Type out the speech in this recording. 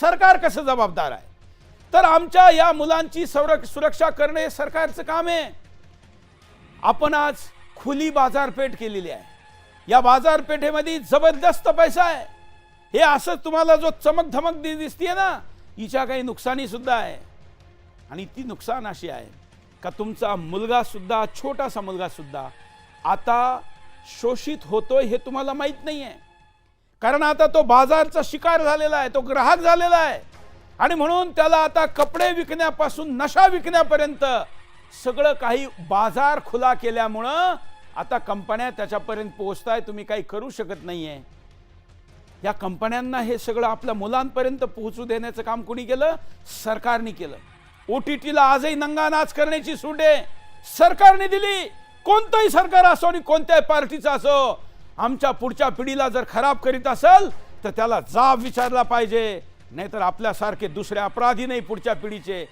सरकार कसं जबाबदार आहे? तर आमच्या या मुलांची संरक सुरक्षा करणे हे सरकारचं काम आहे. आपण आज खुली बाजारपेठ केलेली आहे. या बाजारपेठेमध्ये जबरदस्त पैसा आहे. हे असं तुम्हाला जो चमक धमक दिसते ना हिच्या काही नुकसानीसुद्धा आहे. आणि ती नुकसान अशी आहे का तुमचा मुलगासुद्धा छोटासा मुलगासुद्धा आता शोषित होतोय हे तुम्हाला माहीत नाही आहे कारण आता तो बाजारचा शिकार झालेला आहे तो ग्राहक झालेला आहे. आणि म्हणून त्याला आता कपडे विकण्यापासून नशा विकण्यापर्यंत सगळं काही बाजार खुला केल्यामुळं आता कंपन्या त्याच्यापर्यंत पोहोचताय तुम्ही काही करू शकत नाही आहे या कंपन्यांना हे सगळं आपल्या मुलांपर्यंत पोहोचू देण्याचं काम कोणी केलं? सरकारने केलं. ओ टी टीला आजही नंगानाच करण्याची सूट आहे. सरकारने दिली. कोणतंही सरकार असो आणि कोणत्याही पार्टीचं असो आमच्या पुढच्या पिढीला जर खराब करीत असेल तर त्याला जाब विचारला पाहिजे. नाहीतर आपल्यासारखे दुसरे अपराधी नाही पुढच्या पिढीचे.